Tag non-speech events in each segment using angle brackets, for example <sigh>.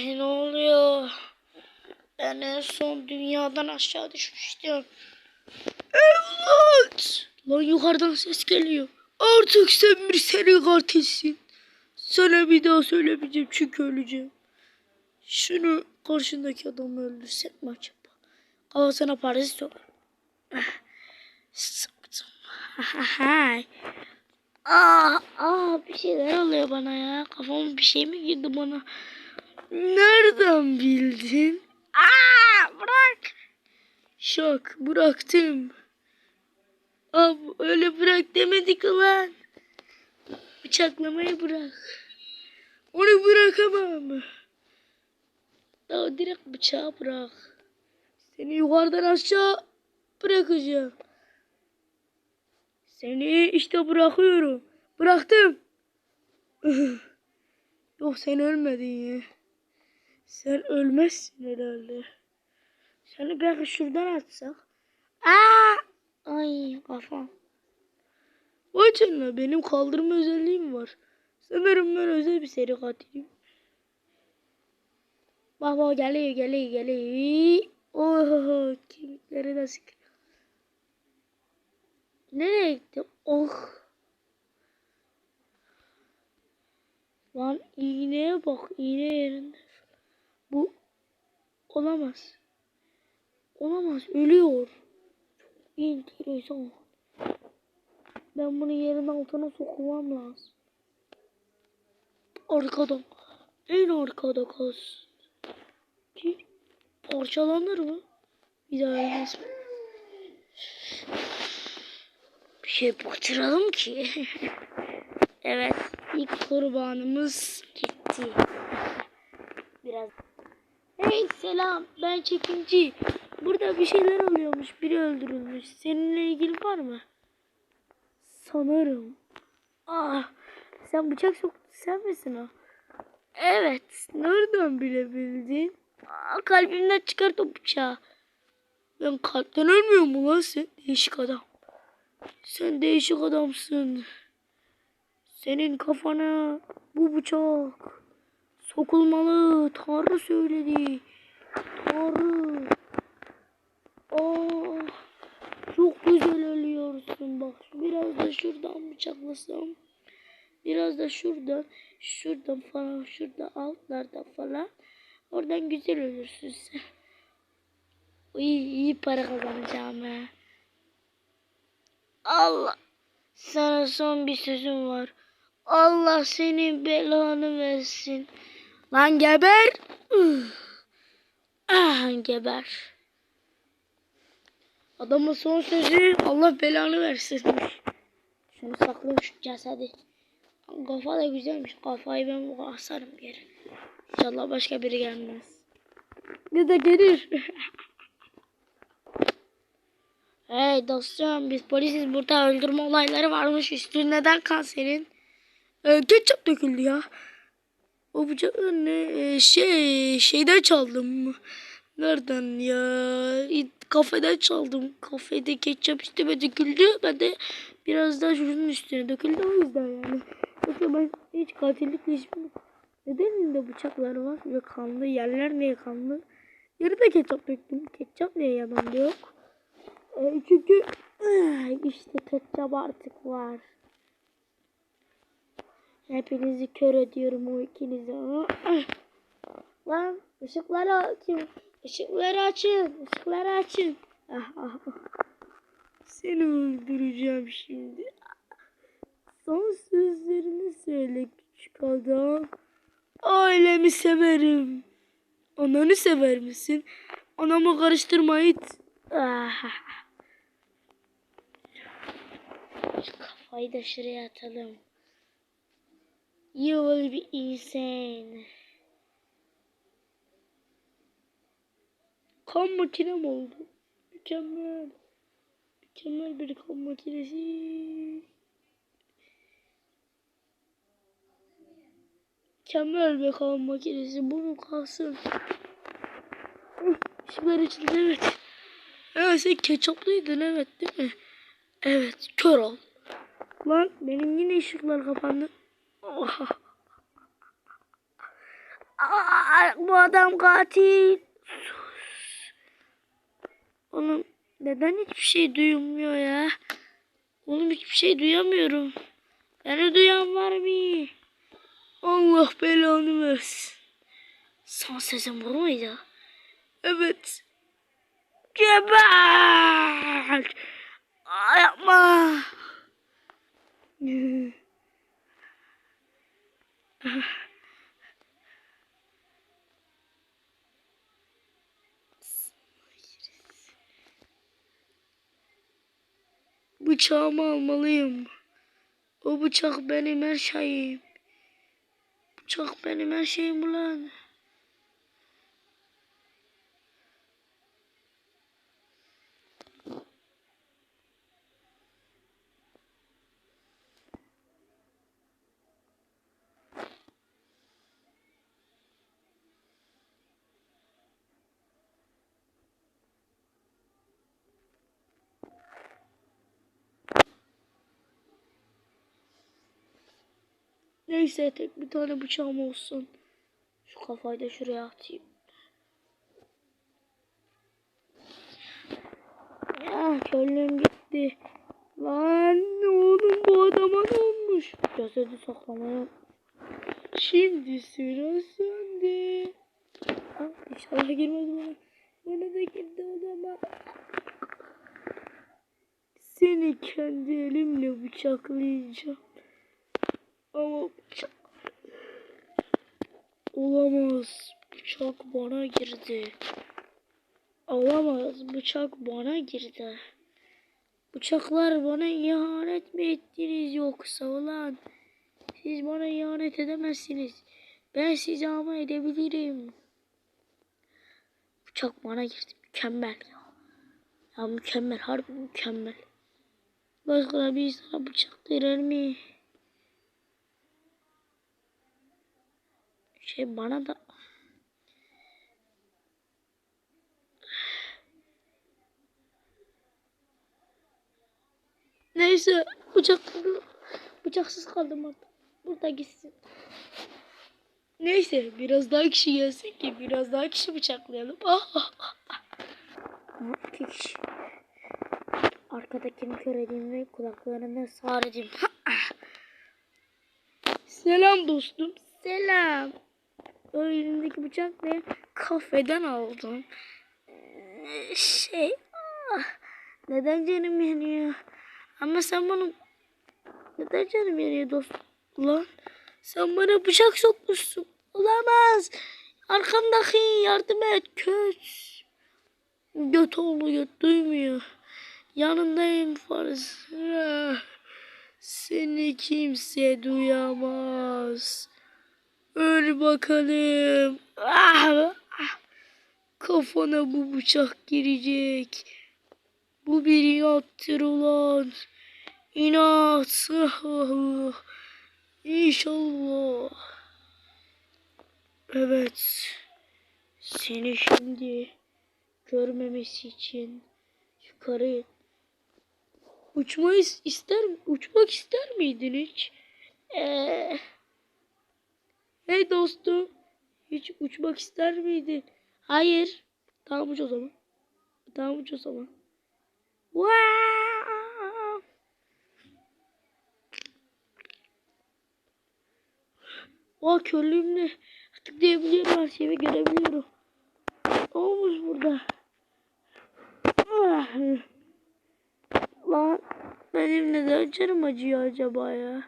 Ay ne oluyor? Ben en son dünyadan aşağı düşmüştüm. Evet. Lan yukarıdan ses geliyor. Artık sen bir seri katilsin. Sana bir daha söylemeyeceğim çünkü öleceğim. Şunu karşındaki adamı öldürsek mi acaba? Kafasına parazit. Ah, Sıktım. Aa, aa bir şeyler oluyor bana ya. Kafama bir şey mi girdi bana? Nereden bildin? Aa, bırak. Şok bıraktım. Ab öyle bırak demedik ulan. Bıçaklamayı bırak. Onu bırakamam. Ya direkt bıçağı bırak. Seni yukarıdan aşağı bırakacağım. Seni işte bırakıyorum. Bıraktım. <laughs> Yok sen ölmedin ya. Sen ölmezsin herhalde. Seni belki şuradan atsak. Aa! Ay kafam. Vay canına benim kaldırma özelliğim var. Sanırım ben özel bir seri katilim. Bak bak geliyor geliyor geliyor. Oh kemikleri sık. Nereye gitti? Oh. Lan iğneye bak iğne yerinde. Bu olamaz. Olamaz ölüyor. Çok. Ben bunu yerin altına sokmam lazım. Arkadan. En arkada kalsın. Ki parçalanır mı? Bir daha ölmez mi? Bir şey batıralım ki. <laughs> evet. ilk kurbanımız gitti. Biraz. Hey selam. Ben çekinci. Burada bir şeyler oluyormuş. Biri öldürülmüş. Seninle ilgili var mı? Sanırım. Ah, sen bıçak soktun sen misin o? Evet. Nereden bilebildin? Aa, kalbimden çıkart o bıçağı. Ben kalpten ölmüyor mu lan sen? Değişik adam. Sen değişik adamsın. Senin kafana bu bıçak sokulmalı. Tanrı söyledi. Tanrı. Oh. Çok güzel ölüyorsun bak. Biraz da şuradan bıçaklasam. Biraz da şuradan. Şuradan falan. Şurada altlardan falan. Oradan güzel ölürsün sen. İyi, iyi para kazanacağım ha. Allah. Sana son bir sözüm var. Allah senin belanı versin. Lan geber. <sighs> Ah geber. Adamın son sözü Allah belanı versin. Şunu saklayayım şu cesedi. Kafa da güzelmiş. Kafayı ben asarım yere. İnşallah başka biri gelmez. Ne de gelir. <laughs> hey dostum biz polisiz burada öldürme olayları varmış. Üstün neden kan senin? Ee, ketçap döküldü ya. O bıçak ne? Ee, şey şeyden çaldım. Nereden ya? Kafeden çaldım. Kafede ketçap üstüme döküldü. Ben de biraz daha şunun üstüne döküldü o yüzden yani. Yoksa ben hiç katillikle hiçbir... Neden elinde bıçaklar var ve kanlı yerler niye kanlı? Yarıda ketçap döktüm. Ketçap niye yanımda yok? E, çünkü <sighs> işte ketçap artık var. Hepinizi kör ediyorum o ikinizi. Lan ışıkları açın. Işıkları açın. Işıkları açın. Ah, ah, ah. Seni öldüreceğim şimdi. Son sözlerini söyle küçük adam. Ailemi severim. Ananı sever misin? Anamı karıştırma it. Kafayı da şuraya atalım. You will be insane. Kan makinem oldu. Mükemmel. Mükemmel bir kan makinesi. Mükemmel bir kan makinesi. Bunu kalsın. Işıklar açıldı evet. Evet sen ketçaplıydın evet değil mi? Evet kör ol. Lan benim yine ışıklar kapandı. Aa, bu adam katil. Sus. Oğlum neden hiçbir şey duyulmuyor ya? Oğlum hiçbir şey duyamıyorum. Beni duyan var mı? Allah belanı versin. Son sesim bu muydu? Evet. Geber! Aa, yapma. Bıçağımı almalıyım. O bıçak benim her şeyim. Bıçak benim her şeyim ulan. Neyse tek bir tane bıçağım olsun. Şu kafayı da şuraya atayım. Ya körlüğüm gitti. Lan oğlum bu adama ne olmuş? Cesedi saklamaya. Şimdi sıra sende. İnşallah girmez bana. Bana da girdi o zaman. Seni kendi elimle bıçaklayacağım. Olamaz. Bıçak bana girdi. Olamaz. Bıçak bana girdi. Bıçaklar bana ihanet mi ettiniz yoksa ulan? Siz bana ihanet edemezsiniz. Ben size ama edebilirim. Bıçak bana girdi. Mükemmel ya. Ya mükemmel. Harbi mükemmel. Başka bir insana bıçak verir mi? Şey bana da Neyse bıçak bıçaksız kaldım artık. Burada gitsin. Neyse biraz daha kişi gelsin ki biraz daha kişi bıçaklayalım. İki <laughs> kişi. Arkadakini kör edeyim ve kulaklarını sağır edeyim. <laughs> Selam dostum. Selam. O elindeki bıçak ne? Kafeden aldım. Ee, Şey, ah, neden canım yanıyor? Ama sen bana neden canım yanıyor dostum? Ulan sen bana bıçak sokmuşsun. Olamaz. Arkamdaki yardım et. Köç. Göt oğlu göt duymuyor. Yanındayım Farz. Ah, Seni kimse duyamaz. Öl bakalım. Ah, ah. Kafana bu bıçak girecek. Bu bir inattır ulan. İnat. Ah, <laughs> İnşallah. Evet. Seni şimdi görmemesi için yukarı uçmayı ister uçmak ister miydin hiç? Ee, hey dostum. Hiç uçmak ister miydin? Hayır. Tamam uç o zaman. Tamam uç o zaman. Wow! O körlüğümle tıklayabiliyorum her şeyi görebiliyorum. Ne olmuş burada? Ah. Lan benim neden canım acıyor acaba ya?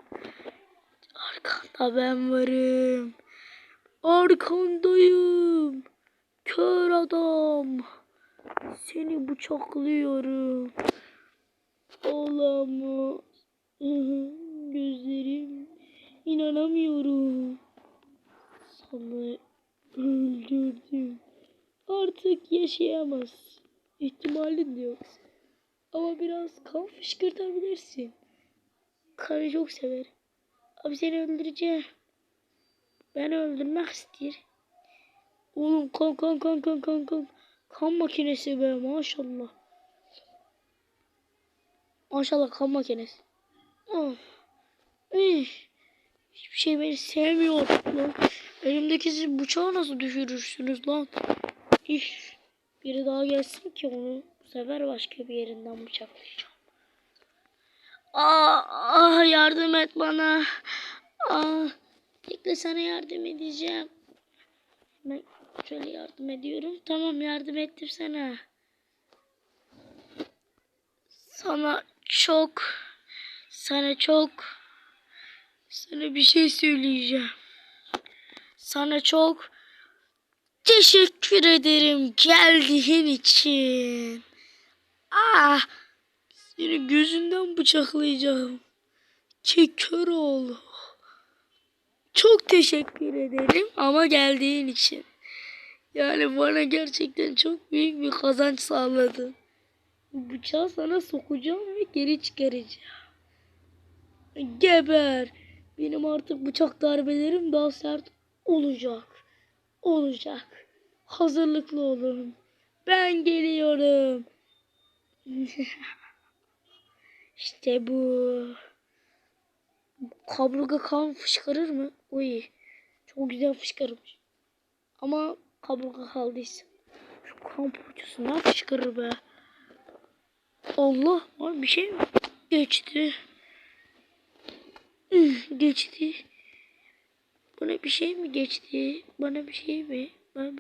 Arkanda ben varım. Arkandayım. Kör adam. Seni bıçaklıyorum. Olamaz. Gözlerim. İnanamıyorum. Sana öldürdüm. Artık yaşayamaz. İhtimalin de yok. Ama biraz kan fışkırtabilirsin. Kanı çok sever. Abi seni öldüreceğim. Beni öldürmek istiyor. Oğlum kan kan kan kan kan kan. Kan makinesi be maşallah. Maşallah kan makinesi. Of. Üh. Hiçbir şey beni sevmiyor lan. Elimdeki siz bıçağı nasıl düşürürsünüz lan? İş. Biri daha gelsin ki onu bu sefer başka bir yerinden bıçaklayacağım. Aa, ah yardım et bana. Aa, bekle sana yardım edeceğim. Ben şöyle yardım ediyorum. Tamam yardım ettim sana. Sana çok sana çok sana bir şey söyleyeceğim. Sana çok teşekkür ederim geldiğin için. Ah, seni gözünden bıçaklayacağım. Çekör oğlu. Çok teşekkür ederim ama geldiğin için. Yani bana gerçekten çok büyük bir kazanç sağladın. Bıçağı sana sokacağım ve geri çıkaracağım. Geber. Benim artık bıçak darbelerim daha sert olacak. Olacak. Hazırlıklı olun. Ben geliyorum. <laughs> işte bu. Kaburga kan fışkırır mı? Uy. Çok güzel fışkırmış. Ama kaburga kaldıysa. Şu kan poğaçasından fışkırır be. Allah var bir şey mi? Geçti. Geçti. Bana bir şey mi geçti? Bana bir şey mi? Ben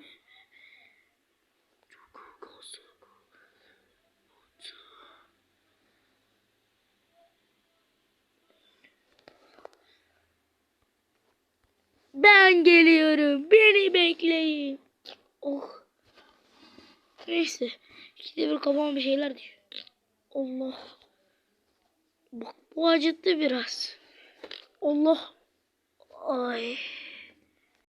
Ben geliyorum. Beni bekleyin. Oh. Neyse. İkide bir kafama bir şeyler düşüyor. Allah. Bak bu acıttı biraz. Allah. Ay.